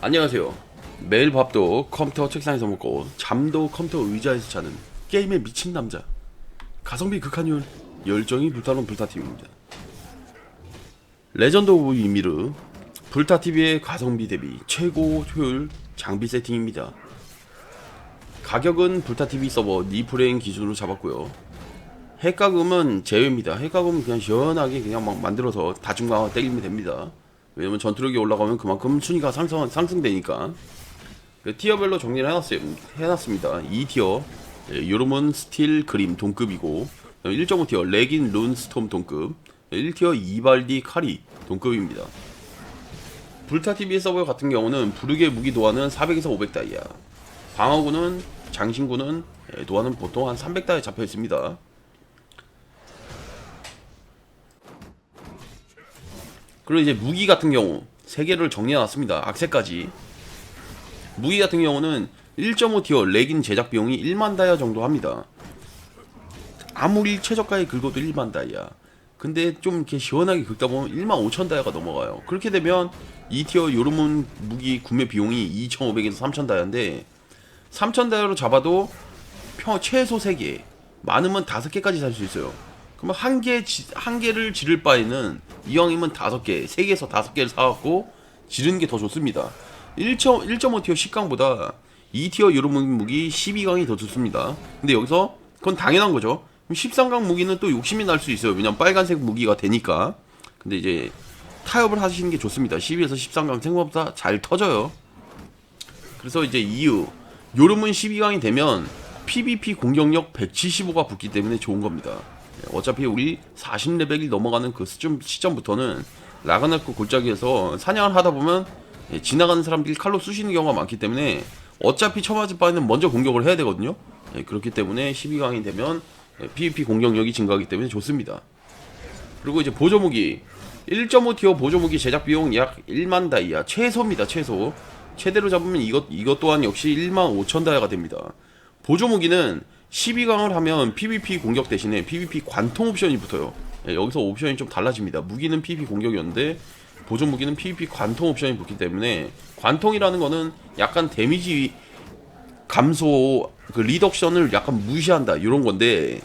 안녕하세요. 매일 밥도 컴퓨터 책상에서 먹고 잠도 컴퓨터 의자에서 자는 게임에 미친 남자. 가성비 극한율 열정이 불타는 불타TV입니다. 레전드 오브 이미르 불타TV의 가성비 대비 최고 효율 장비 세팅입니다. 가격은 불타TV 서버 니프레인 기준으로 잡았고요. 핵가금은 제외입니다. 핵가금은 그냥 시원하게 그냥 막 만들어서 다중강화 때리면 됩니다. 왜냐면 전투력이 올라가면 그만큼 순위가 상승, 상승되니까. 그 티어별로 정리를 해놨어요. 해놨습니다. 2티어, 요르몬 스틸 그림 동급이고, 1.5티어 레긴 룬 스톰 동급, 1티어 이발디 카리 동급입니다. 불타TV 서버 같은 경우는 부르게 무기 도안은 400에서 500다이아, 방어구는 장신구는 예, 도안은 보통 한 300다에 잡혀 있습니다. 그리고 이제 무기 같은 경우 세 개를 정리해놨습니다. 악세까지. 무기 같은 경우는 1.5티어 레긴 제작 비용이 1만 다이아 정도 합니다. 아무리 최저가에 긁어도 1만 다이아. 근데 좀 이렇게 시원하게 긁다 보면 1만 5천 다이아가 넘어가요. 그렇게 되면 2티어 요르문 무기 구매 비용이 2,500에서 3천 다이아인데 3천 다이아로 잡아도 평 최소 3개, 많으면 5개까지 살 수 있어요. 그러면 한 개, 지- 한 개를 지를 바에는 이왕이면 다섯 개, 세 개에서 다섯 개를 사갖고 지르는 게 더 좋습니다. 1.5티어 10강보다 2티어 여러분 무기 12강이 더 좋습니다. 근데 여기서 그건 당연한 거죠. 13강 무기는 또 욕심이 날 수 있어요. 왜냐면 빨간색 무기가 되니까. 근데 이제 타협을 하시는 게 좋습니다. 12에서 13강 생각보다 잘 터져요. 그래서 이제 이유 요름은 12강이 되면 PVP 공격력 175가 붙기 때문에 좋은 겁니다. 예, 어차피 우리 40레벨이 넘어가는 그 시점, 시점부터는 라그나크 골짜기에서 사냥을 하다 보면 예, 지나가는 사람들이 칼로 쑤시는 경우가 많기 때문에 어차피 처맞을 바에는 먼저 공격을 해야 되거든요. 예, 그렇기 때문에 12강이 되면 예, PVP 공격력이 증가하기 때문에 좋습니다. 그리고 이제 보조무기 1.5티어 보조무기 제작 비용 약 1만 다이아 최소입니다 최소 최대로 잡으면 이것 이것 또한 역시 1만 5천 다이아가 됩니다 보조무기는 12강을 하면 PVP 공격 대신에 PVP 관통 옵션이 붙어요 예, 여기서 옵션이 좀 달라집니다 무기는 PVP 공격이었는데 보조무기는 PVP 관통 옵션이 붙기 때문에 관통이라는 거는 약간 데미지 감소 그 리덕션을 약간 무시한다 이런 건데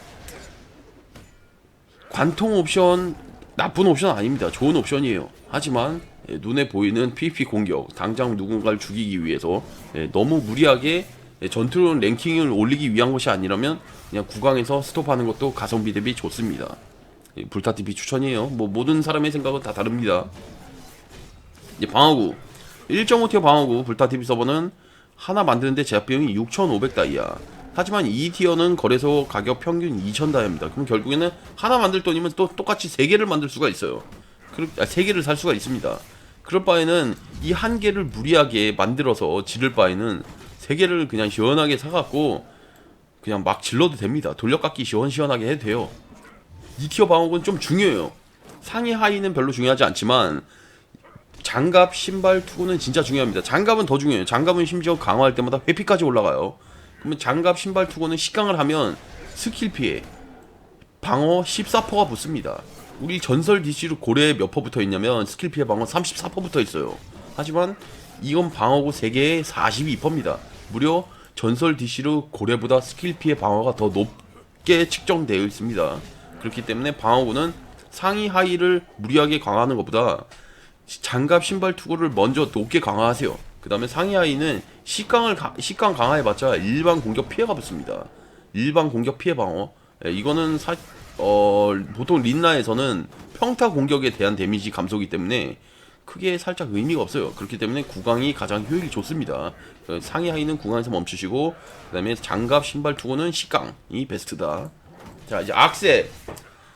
관통 옵션 나쁜 옵션 아닙니다. 좋은 옵션이에요. 하지만 예, 눈에 보이는 PVP 공격, 당장 누군가를 죽이기 위해서 예, 너무 무리하게 예, 전투 랭킹을 올리기 위한 것이 아니라면 그냥 구강에서 스톱하는 것도 가성비 대비 좋습니다. 예, 불타TV 추천이에요. 뭐 모든 사람의 생각은 다 다릅니다. 이제 방어구 1.5티어 방어구 불타TV 서버는 하나 만드는데 제작 비용이 6,500다이아. 하지만 2티어는 거래소 가격 평균 2,000다이아입니다. 그럼 결국에는 하나 만들 돈이면 또 똑같이 3개를 만들 수가 있어요. 그렇, 아, 3개를 살 수가 있습니다. 그럴 바에는 이 한 개를 무리하게 만들어서 지를 바에는 3개를 그냥 시원하게 사갖고 그냥 막 질러도 됩니다. 돌려깎기 시원시원하게 해도 돼요. 2티어 방어구는 좀 중요해요. 상위 하위는 별로 중요하지 않지만 장갑, 신발, 투구는 진짜 중요합니다. 장갑은 더 중요해요. 장갑은 심지어 강화할 때마다 회피까지 올라가요. 그러면 장갑, 신발, 투구는 식강을 하면 스킬 피해, 방어 14%가 붙습니다. 우리 전설 DC로 고래에 몇 퍼 붙어 있냐면 스킬 피해 방어 34% 붙어 있어요. 하지만 이건 방어구 3개에 42%입니다. 무려 전설 DC로 고래보다 스킬 피해 방어가 더 높게 측정되어 있습니다. 그렇기 때문에 방어구는 상위 하위를 무리하게 강화하는 것보다 장갑 신발 투구를 먼저 높게 강화하세요. 그 다음에 상위 하위는 식강을 가- 식강 강화해봤자 일반 공격 피해가 붙습니다. 일반 공격 피해 방어. 예, 이거는 사, 어, 보통 린나에서는 평타 공격에 대한 데미지 감소기 때문에 크게 살짝 의미가 없어요. 그렇기 때문에 구강이 가장 효율이 좋습니다. 어, 상위 하위는 구강에서 멈추시고 그 다음에 장갑 신발 투구는 식강이 베스트다. 자 이제 악세.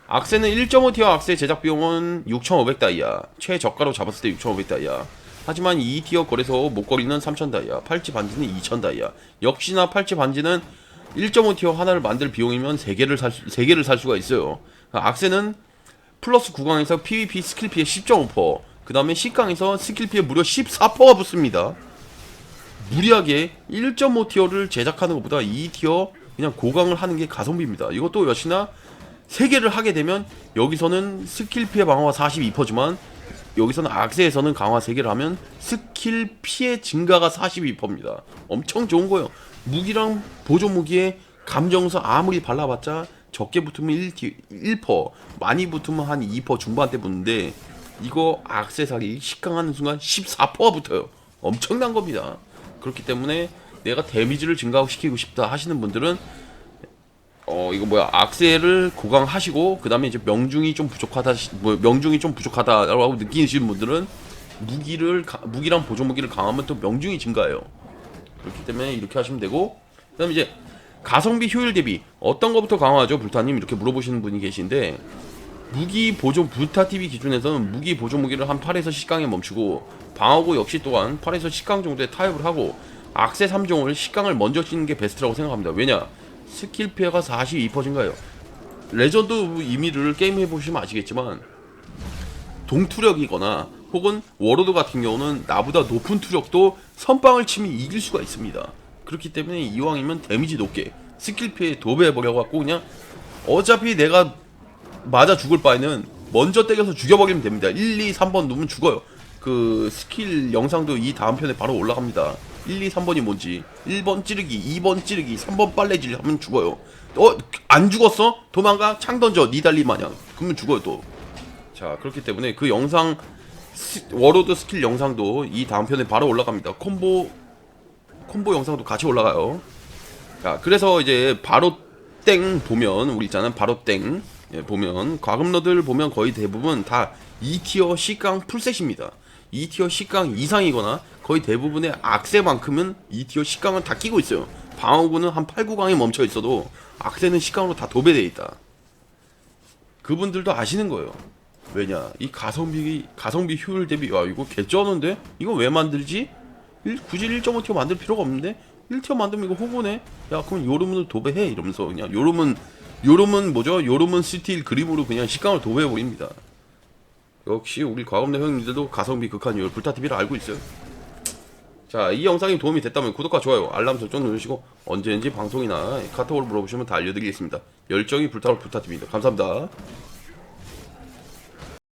악세는 1.5티어 악세 제작 비용은 6,500 다이아. 최저가로 잡았을 때 6,500 다이아. 하지만 2티어 거래소 목걸이는 3,000 다이아. 팔찌 반지는 2,000 다이아. 역시나 팔찌 반지는 1.5티어 하나를 만들 비용이면 3개를 살, 수, 3개를 살 수가 있어요. 악세는 플러스 9강에서 PVP 스킬 피해 10.5% 그 다음에 10강에서 스킬 피해 무려 14%가 붙습니다 무리하게 1.5티어를 제작하는 것보다 2티어 그냥 고강을 하는 게 가성비입니다. 이것도 역시나 3개를 하게 되면 여기서는 스킬 피해 방어가 42%지만 여기서는 악세에서는 강화 3개를 하면 스킬 피해 증가가 42%입니다. 엄청 좋은 거예요. 무기랑 보조 무기에 감정서 아무리 발라봤자 적게 붙으면 1, 1%, 많이 붙으면 한 2% 중반대 붙는데 이거 악세사리 식강하는 순간 14%가 붙어요. 엄청난 겁니다. 그렇기 때문에 내가 데미지를 증가시키고 싶다 하시는 분들은 어 이거 뭐야 악세를 고강하시고 그 다음에 이제 명중이 좀 부족하다 시- 뭐 명중이 좀 부족하다라고 느끼시는 분들은 무기를 가- 무기랑 보조 무기를 강하면 또 명중이 증가해요 그렇기 때문에 이렇게 하시면 되고 그 다음에 이제 가성비 효율 대비 어떤 거부터 강화하죠 불타님 이렇게 물어보시는 분이 계신데 무기 보조 불타 TV 기준에서는 무기 보조 무기를 한 8에서 10강에 멈추고 방어구 역시 또한 8에서 10강 정도에 타협을 하고 악세 3종을 10강을 먼저 찍는 게 베스트라고 생각합니다 왜냐 스킬 피해가 42% 증가해요. 레전드 오브 이미를 게임 해 보시면 아시겠지만 동투력이거나 혹은 워로드 같은 경우는 나보다 높은 투력도 선빵을 치면 이길 수가 있습니다. 그렇기 때문에 이왕이면 데미지 높게 스킬 피해 도배해버려갖고 그냥 어차피 내가 맞아 죽을 바에는 먼저 때려서 죽여버리면 됩니다. 1, 2, 3번 누면 죽어요. 그 스킬 영상도 이 다음 편에 바로 올라갑니다. 1, 2, 3번이 뭔지 1번 찌르기, 2번 찌르기, 3번 빨래질 하면 죽어요. 어? 안 죽었어? 도망가? 창 던져 니달리 마냥 그러면 죽어요 또. 자 그렇기 때문에 그 영상 스- 워로드 스킬 영상도 이 다음 편에 바로 올라갑니다. 콤보 콤보 영상도 같이 올라가요. 자, 그래서 이제 바로 땡 보면 우리 있잖아요. 바로 땡 예, 보면 과금러들 보면 거의 대부분 다 2티어 C강 풀셋입니다. 2티어 C강 이상이거나 거의 대부분의 악세만큼은 2티어 C강은 다 끼고 있어요. 방어구는 한 8, 9강에 멈춰 있어도 악세는 C강으로 다 도배되어 있다. 그분들도 아시는 거예요. 왜냐? 이 가성비 가성비 효율 대비 와 이거 개쩌는데 이거 왜 만들지? 일- 굳이 1.5티어 만들 필요가 없는데 1티어 만들면 이거 호구네. 야 그럼 요름은 도배해 이러면서 그냥 요름은 요름은 뭐죠? 요름은 스틸 그림으로 그냥 식강을 도배해 버립니다. 역시 우리 과금내 형님들도 가성비 극한 효율 불타TV를 알고 있어요. 자, 이 영상이 도움이 됐다면 구독과 좋아요, 알람 설정 누르시고 언제든지 방송이나 카톡으로 물어보시면 다 알려드리겠습니다. 열정이 불타올 불타TV입니다. 감사합니다.